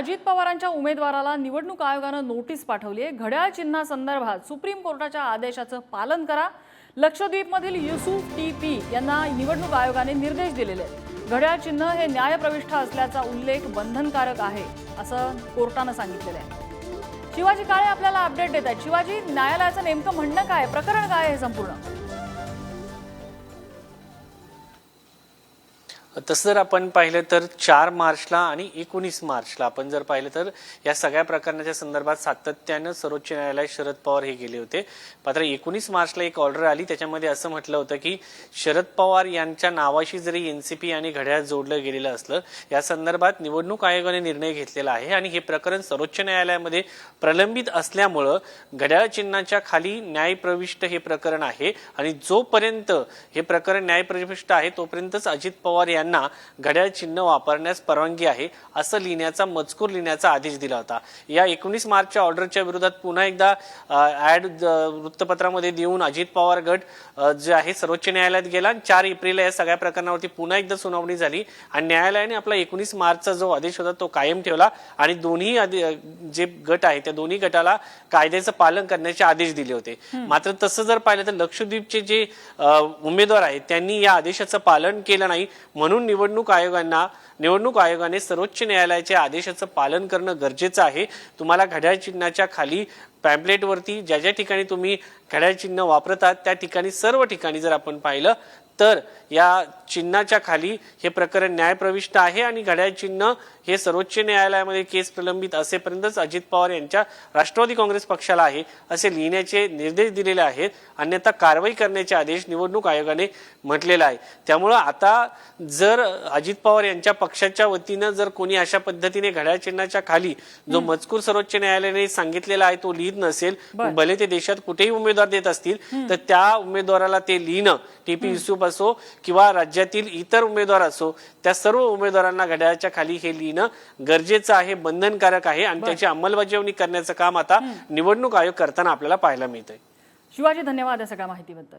अजित पवारांच्या उमेदवाराला निवडणूक आयोगानं नोटीस पाठवली आहे. घड्याळ चिन्हासंदर्भात सुप्रीम कोर्टाच्या आदेशाचं पालन करा. लक्षद्वीपमधील युसुफ टी पी यांना निवडणूक आयोगाने निर्देश दिलेले आहेत. घड्याळ चिन्ह हे न्यायप्रविष्ठ असल्याचा उल्लेख बंधनकारक आहे असं कोर्टानं सांगितलेलं आहे. शिवाजी काळे आपल्याला अपडेट देत आहेत. शिवाजी न्यायालयाचं नेमकं म्हणणं काय? प्रकरण काय आहे हे संपूर्ण? तसं जर आपण पाहिलं तर चार मार्चला आणि एकोणीस मार्चला आपण जर पाहिलं तर या सगळ्या प्रकरणाच्या संदर्भात सातत्यानं सर्वोच्च न्यायालयात शरद पवार हे गेले होते. मात्र एकोणीस मार्चला एक ऑर्डर आली. त्याच्यामध्ये असं म्हटलं होतं की शरद पवार यांच्या नावाशी जरी एनसीपी आणि घड्याळ जोडलं गेलेलं असलं या संदर्भात निवडणूक आयोगाने निर्णय घेतलेला आहे आणि हे प्रकरण सर्वोच्च न्यायालयामध्ये प्रलंबित असल्यामुळं घड्याळ चिन्हाच्या खाली न्यायप्रविष्ट हे प्रकरण आहे आणि जोपर्यंत हे प्रकरण न्यायप्रविष्ट आहे तोपर्यंतच अजित पवार यांना घड्याळ चिन्ह वापरण्यास परवानगी आहे असं लिहिण्याचा मजकूर लिहिण्याचा आदेश दिला होता. या एकोणीस मार्चच्या ऑर्डरच्या विरोधात पुन्हा एकदा ऍड वृत्तपत्रामध्ये देऊन अजित पवार गट जे आहे सर्वोच्च न्यायालयात गेला चार एप्रिलला या सगळ्या प्रकरणावरती पुन्हा एकदा सुनावणी झाली आणि न्यायालयाने आपला एकोणीस मार्चचा जो आदेश होता तो कायम ठेवला आणि दोन्ही जे गट आहे त्या दोन्ही गटाला कायद्याचं पालन करण्याचे आदेश दिले होते. मात्र तसं जर पाहिलं तर लक्षद्वीपचे जे उमेदवार आहेत त्यांनी या आदेशाचं पालन केलं नाही म्हणून म्हणून निवडणूक आयोगांना निवडणूक आयोगाने सर्वोच्च न्यायालयाच्या आदेशाचं पालन करणं गरजेचं आहे. तुम्हाला घड्याळ चिन्हाच्या खाली पॅम्पलेटवरती ज्या ज्या ठिकाणी तुम्ही घड्याळ चिन्ह वापरतात त्या ठिकाणी सर्व ठिकाणी जर आपण पाहिलं तर या चिन्हाच्या खाली हे प्रकरण न्यायप्रविष्ट आहे आणि घड्याळ चिन्ह हे सर्वोच्च न्यायालयामध्ये केस प्रलंबित असेपर्यंतच अजित पवार यांच्या राष्ट्रवादी काँग्रेस पक्षाला आहे असे लिहिण्याचे निर्देश दिलेले आहेत. अन्यथा कारवाई करण्याचे आदेश निवडणूक आयोगाने म्हटलेला आहे. त्यामुळं आता जर अजित पवार यांच्या पक्षाच्या वतीनं जर कोणी अशा पद्धतीने घड्याळ चिन्हाच्या खाली जो मजकूर सर्वोच्च न्यायालयाने सांगितलेला आहे तो लिहित नसेल बरं. भले ते देशात कुठेही उमेदवार देत असतील तर त्या उमेदवाराला ते लिहिणं टीपी युसुफ असो किंवा राज्यातील इतर उमेदवार असो त्या सर्व उमेदवारांना घड्याळाच्या खाली हे लिहिणं गरजेचं आहे बंधनकारक आहे आणि त्याची अंमलबजावणी करण्याचं काम आता निवडणूक आयोग करताना आपल्याला पाहायला मिळतंय. शिवाजी धन्यवाद या सगळ्या माहितीबद्दल?